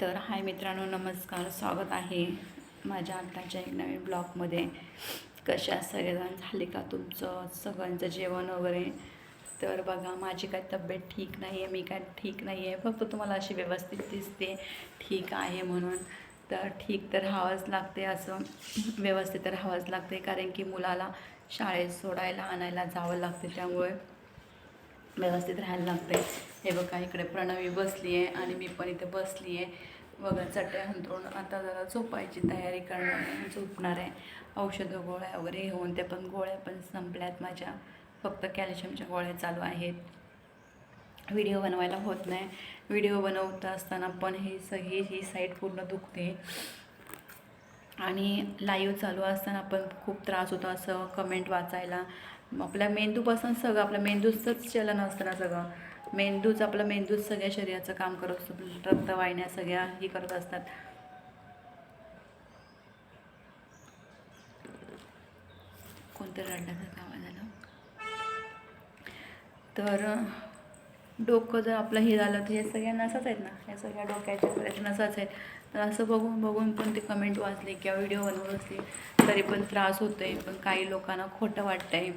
तर हाय मित्रांनो नमस्कार स्वागत आहे माझ्या आत्ताच्या एक नवीन ब्लॉगमध्ये. कशा सगळेजण? झाले का तुमचं? सगळ्यांचं जेवण वगैरे? तर बघा माझी काय तब्येत ठीक नाही आहे मी काय ठीक नाही आहे फक्त तुम्हाला अशी व्यवस्थित दिसते. ठीक आहे म्हणून. तर ठीक तर राहावंच लागते असं. व्यवस्थित तर राहावंच लागते कारण की मुलाला शाळेत सोडायला आणायला जावं लागते त्यामुळे. व्यवस्थित राहायला लागते हे बघा इकडे प्रणवी बसली आहे आणि मी पण इथे बसली आहे बघा चटया हंतरून आता जरा झोपायची तयारी करणार आहे. झोपणार आहे. औषधं गोळ्या वगैरे घेऊन त्या पण गोळ्या पण संपल्यात माझ्या. फक्त कॅल्शियमच्या गोळ्या चालू आहेत. व्हिडिओ बनवायला होत नाही. व्हिडिओ बनवता असताना पण हे सगळी ही साईड पूर्ण दुखते. आणि लाईव्ह चालू असताना पण खूप त्रास होतो असं कमेंट वाचायला. आपल्या मेंदूपासून सगळं आपल्या मेंदूचंच चलन असतं ना सगळं. मेंदूच आपलं मेंदूच सगळ्या शरीराचं काम करत असतो. रक्तवाहिन्या सगळ्या हे करत असतात. कोणतं रडण्यासारखं आवाज झालं? तर डोकं जर आपलं हे झालं तर हे सगळ्या नसाच आहेत ना? या सगळ्या डोक्याच्या सगळ्याच्या नसाच आहेत. तर असं बघून बघून पण ते कमेंट वाचले किंवा व्हिडिओ बनवत असले तरी पण त्रास होतो आहे पण काही लोकांना खोटं वाटतं आहे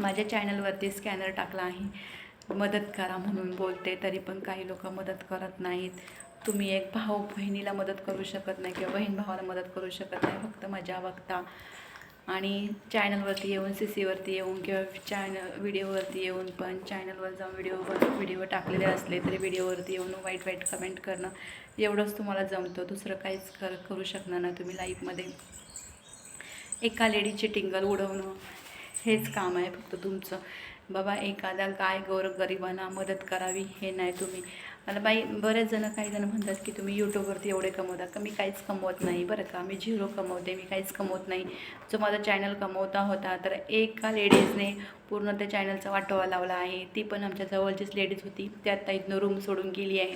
माझ्या चॅनलवरती स्कॅनर टाकला आहे. मदत करा म्हणून बोलते तरी पण काही लोक मदत करत नाहीत. तुम्ही एक भाऊ बहिणीला मदत करू शकत नाही किंवा बहीण भावाला मदत करू शकत नाही फक्त मजा बघता. आणि चॅनलवरती येऊन सी सीवरती येऊन किंवा चॅनल व्हिडिओवरती येऊन पण चॅनलवर जाऊन व्हिडिओवर व्हिडिओ टाकलेले असले तरी व्हिडिओवरती येऊन वाईट वाईट कमेंट करणं एवढंच तुम्हाला जमतं. दुसरं काहीच कर करू शकणार ना तुम्ही लाईफमध्ये एका लेडीचे टिंगल उडवणं हेच काम आहे फक्त तुमचं. बाबा एखादा गाय गोर गरिबांना मदत करावी हे नाही तुम्ही. मला बाई बरेच जण काही जण म्हणतात की तुम्ही यूट्यूबवरती एवढे कमवता. का मी काहीच कमवत नाही बरं का? मी झिरो कमवते मी काहीच कमवत नाही. जो माझा चॅनल कमवता होता तर एका लेडीजने पूर्ण त्या चॅनलचा वाटोवा लावला आहे. ती पण आमच्या जवळचीच लेडीज होती. ती आत्ता इथनं रूम सोडून गेली आहे.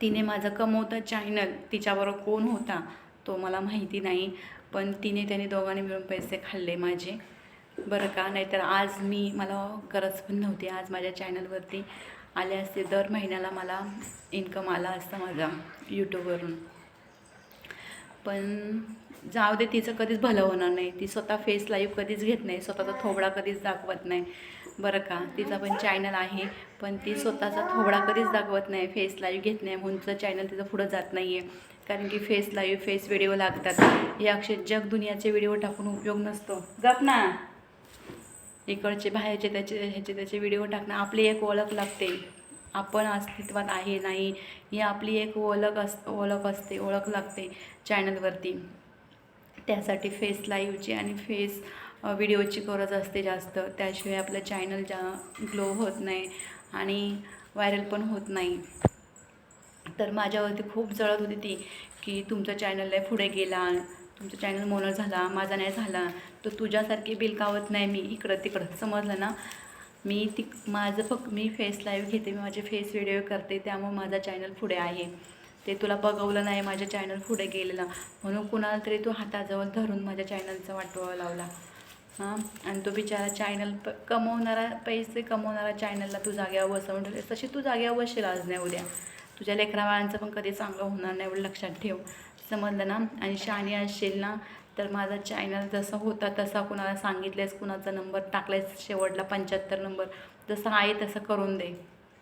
तिने माझं कमवता चॅनल तिच्याबरोबर कोण होता? तो मला माहिती नाही. पण तिने त्याने दोघांनी मिळून पैसे खाल्ले माझे. बरं का? नाहीतर आज मी मला गरज पण नव्हती. आज माझ्या चॅनलवरती आले असते. दर महिन्याला मला इन्कम आला असता माझा यूट्यूबवरून पण जाऊ दे तिचं कधीच भलं होणार नाही. ती स्वतः फेस लाईव्ह कधीच घेत नाही. स्वतःचा थोबडा कधीच दाखवत नाही. बरं का? तिचा पण चॅनल आहे पण ती स्वतःचा थोबडा कधीच दाखवत नाही. फेस लाईव्ह घेत नाही म्हणून तिचं चॅनल तिचं पुढं जात नाही आहे कारण की फेस लाईव्ह फेस व्हिडिओ लागतात. हे अक्षर जग दुनियाचे व्हिडिओ टाकून उपयोग नसतो. गप ना. इकडचे बाहेरचे त्याचे ह्याचे त्याचे व्हिडिओ टाकणं आपली एक ओळख लागते. आपण अस्तित्वात आहे नाही ही आपली एक ओळख अस ओळख असते ओळख लागते चॅनलवरती त्यासाठी फेस लाईव्हची आणि फेस व्हिडिओची गरज असते जास्त. त्याशिवाय आपलं चॅनल जा ग्लो होत नाही आणि व्हायरल पण होत नाही. तर माझ्यावरती खूप जळत होती ती की तुमचं चॅनल पुढे गेला तुमचं चॅनल मोनर झाला माझा नाही झाला तर तुझ्यासारखी बिलकावत नाही मी इकडं तिकडं. समजलं ना? मी ती माझं फक्त मी फेस लाईव्ह घेते मी माझे फेस व्हिडिओ करते त्यामुळे माझा चॅनल पुढे आहे. ते तुला बघवलं नाही माझ्या चॅनल पुढे गेलेला. म्हणून कुणाला तरी तू हाताजवळ धरून माझ्या चॅनलचा वाटवा लावला. हां? आणि तो बिचारा चॅनल प कमवणारा पैसे कमवणारा चॅनलला तू जाग्यावर बसवून ठेवलेस तशी तू जाग्यावर बसशील आज नाही उद्या. तुझ्या लेकराबाळांचं पण कधी चांगलं होणार नाही एवढं लक्षात ठेव. समजलं ना आणि शाणी असशील ना तर माझा चॅनल जसा होता तसा कुणाला सांगितलेस कुणाचा नंबर टाकलायस शेवटला पंच्याहत्तर नंबर जसं आहे तसं करून दे.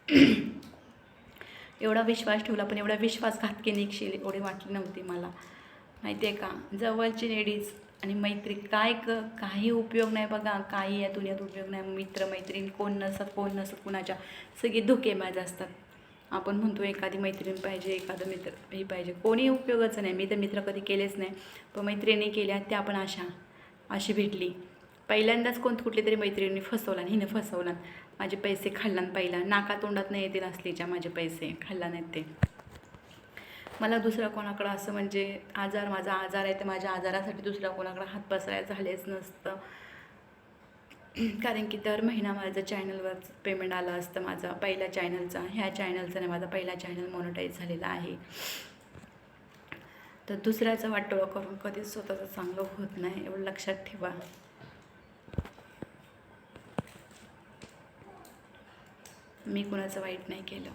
एवढा विश्वास ठेवला पण एवढा विश्वासघातकी निघशील एवढी वाटली नव्हती मला. माहिती आहे का? जवळची लेडीज आणि मैत्री काय क काही उपयोग नाही बघा काही या दुनियात उपयोग नाही. मित्र मैत्रीण कोण नसत कोण नसत कुणाच्या सगळी धोके माझ्या असतात. आपण म्हणतो एखादी मैत्रीण पाहिजे एखादं मित्र हे पाहिजे. कोणी उपयोगाचं नाही. मी तर मित्र कधी केलेच नाही. पण मैत्रिणी केल्या त्या पण अशा अशी भेटली. पहिल्यांदाच कोण कुठली तरी मैत्रिणी फसवला हिनं फसवला. माझे पैसे खाल्ला पहिला. नाका तोंडात नाही येतील असलीच्या माझे पैसे. खाल्ला नाहीत ते. मला दुसऱ्या कोणाकडं असं म्हणजे आजार माझा आजार आहे तर माझ्या आजारासाठी दुसऱ्या कोणाकडं हात पसरायचं झालेच नसतं. कारण की दर महिना माझं चॅनलवर पेमेंट आलं असतं. माझा पहिल्या चॅनलचा ह्या चॅनलचा नाही माझा पहिला चॅनल मॉनिटाईज झालेला आहे. तर दुसऱ्याचं वाटोळा करून कधीच स्वतःचं चांगलं होत नाही एवढं लक्षात ठेवा. मी कुणाचं वाईट नाही केलं.